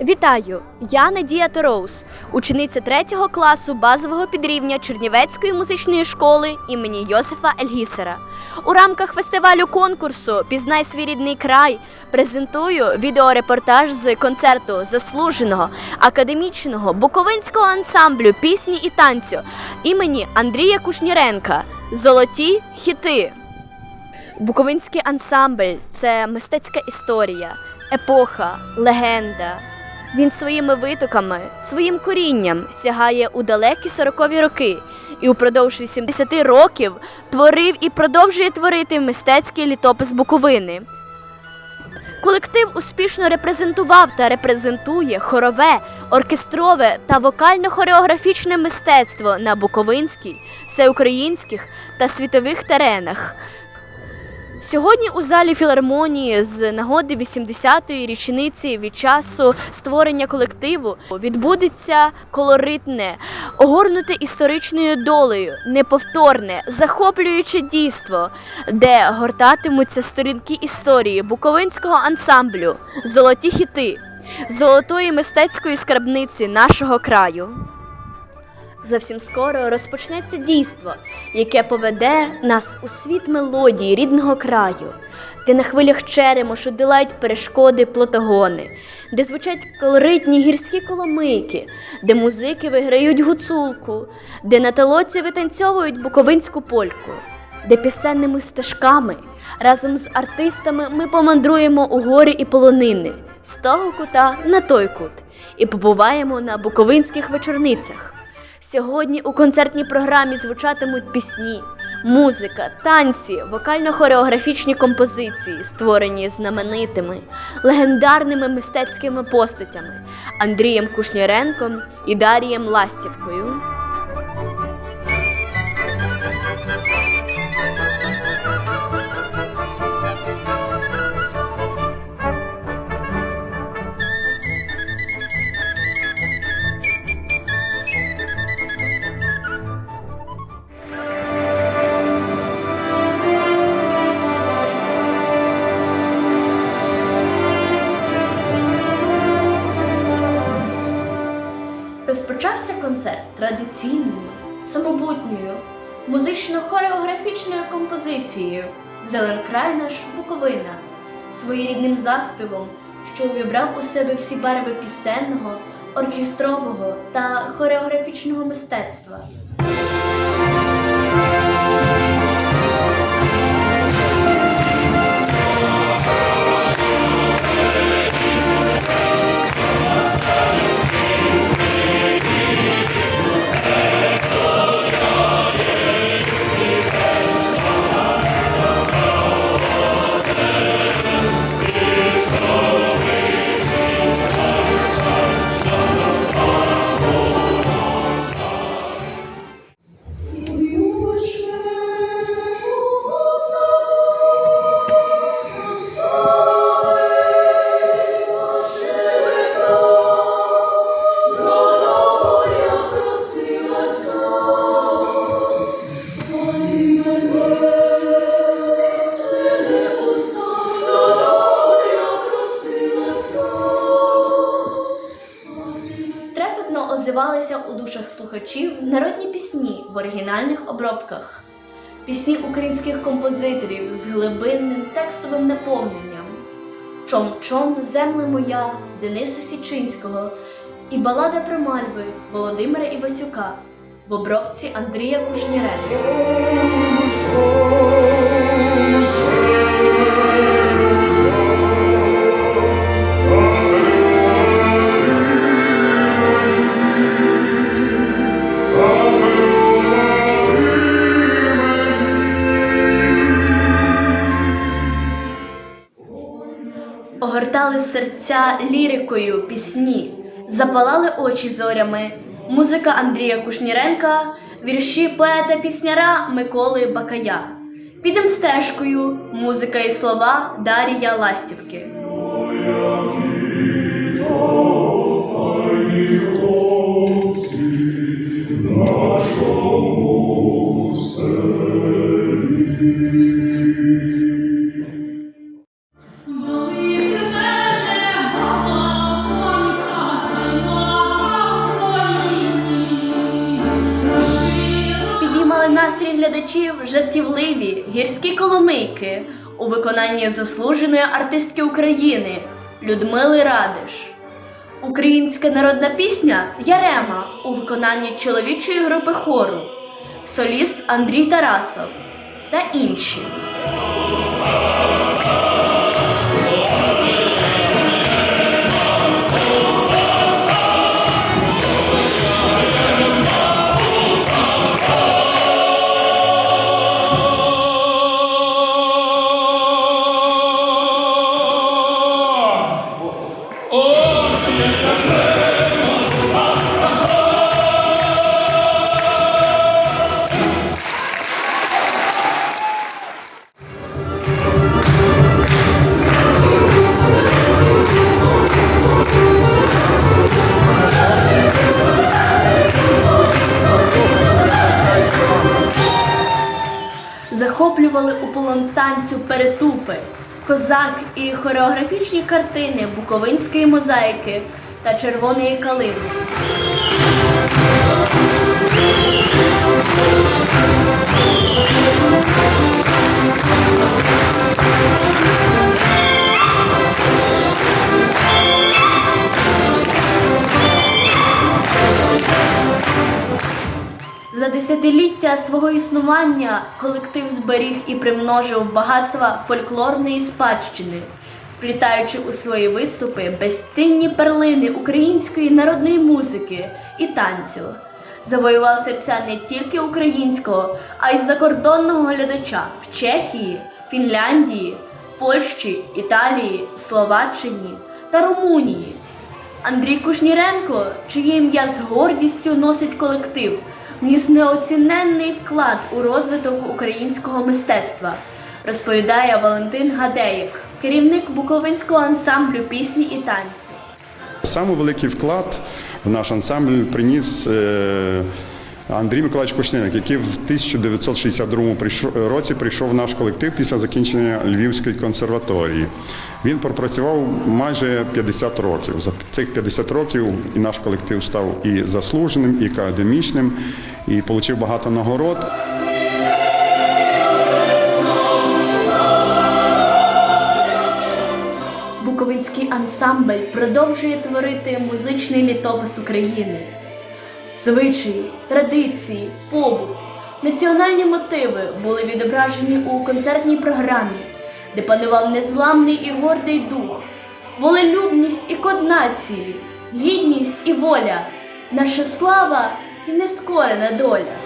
Вітаю! Я Надія Тороус, учениця 3 класу базового підрівня Чернівецької музичної школи імені Йосифа Ельгісера. У рамках фестивалю конкурсу Пізнай свій рідний край презентую відеорепортаж з концерту заслуженого академічного буковинського ансамблю пісні і танцю імені Андрія Кушніренка Золоті хіти. Буковинський ансамбль це мистецька історія, епоха, легенда. Він своїми витоками, своїм корінням сягає у далекі 40-ві роки і упродовж 80 років творив і продовжує творити мистецький літопис Буковини. Колектив успішно репрезентував та репрезентує хорове, оркестрове та вокально-хореографічне мистецтво на буковинській, всеукраїнських та світових теренах. Сьогодні у залі філармонії з нагоди 80-ї річниці від часу створення колективу відбудеться колоритне, огорнуте історичною долею, неповторне, захоплююче дійство, де гортатимуться сторінки історії буковинського ансамблю, золоті хіти, золотої мистецької скарбниці нашого краю. Зовсім скоро розпочнеться дійство, яке поведе нас у світ мелодії рідного краю, де на хвилях черемошу долають перешкоди плотогони, де звучать колоритні гірські коломийки, де музики виграють гуцулку, де на толоці витанцьовують буковинську польку, де пісенними стежками разом з артистами ми помандруємо у горі і полонини з того кута на той кут і побуваємо на буковинських вечорницях. Сьогодні у концертній програмі звучатимуть пісні, музика, танці, вокально-хореографічні композиції, створені знаменитими, легендарними мистецькими постатями Андрієм Кушніренком і Дарієм Ластівкою. Розпочався концерт традиційною, самобутньою, музично-хореографічною композицією Зелен край наш Буковина, своєрідним заспівом, що увібрав у себе всі барви пісенного, оркестрового та хореографічного мистецтва. Озивалися у душах слухачів народні пісні в оригінальних обробках, пісні українських композиторів з глибинним текстовим наповненням, Чом-чом, земле моя Дениса Січинського і балада про мальви Володимира Івасюка в обробці Андрія Кушніренка. Серця лірикою пісні, запалали очі зорями. Музика Андрія Кушніренка, вірші поета пісняра Миколи Бакая. Підем стежкою, музика і слова Дарія Ластівки. Молитви мене, жартівливі гірські коломийки у виконанні заслуженої артистки України Людмили Радиш. Українська народна пісня Ярема у виконанні чоловічої групи хору, соліст Андрій Тарасов та інші. Захоплювали у полон танцю перетупи, козак і хореографічні картини буковинської мозаїки та червоної калини. Десятиліття свого існування колектив зберіг і примножив багатства фольклорної спадщини, вплітаючи у свої виступи безцінні перлини української народної музики і танцю. Завоював серця не тільки українського, а й закордонного глядача в Чехії, Фінляндії, Польщі, Італії, Словаччині та Румунії. Андрій Кушніренко, чиє ім'я з гордістю носить колектив, вніс неоціненний вклад у розвиток українського мистецтва, розповідає Валентин Гадеєв, керівник Буковинського ансамблю пісні і танці. Самий великий вклад в наш ансамбль приніс е, Андрій Миколаївич Кушниренко, який в 1962 році прийшов в наш колектив після закінчення Львівської консерваторії. Він пропрацював майже 50 років. За цих 50 років і наш колектив став і заслуженим, і академічним, і отримав багато нагород. Буковинський ансамбль продовжує творити музичний літопис України. Звичаї, традиції, побут, національні мотиви були відображені у концертній програмі, де панував незламний і гордий дух, волелюбність і код нації, гідність і воля, наша слава і нескорена доля.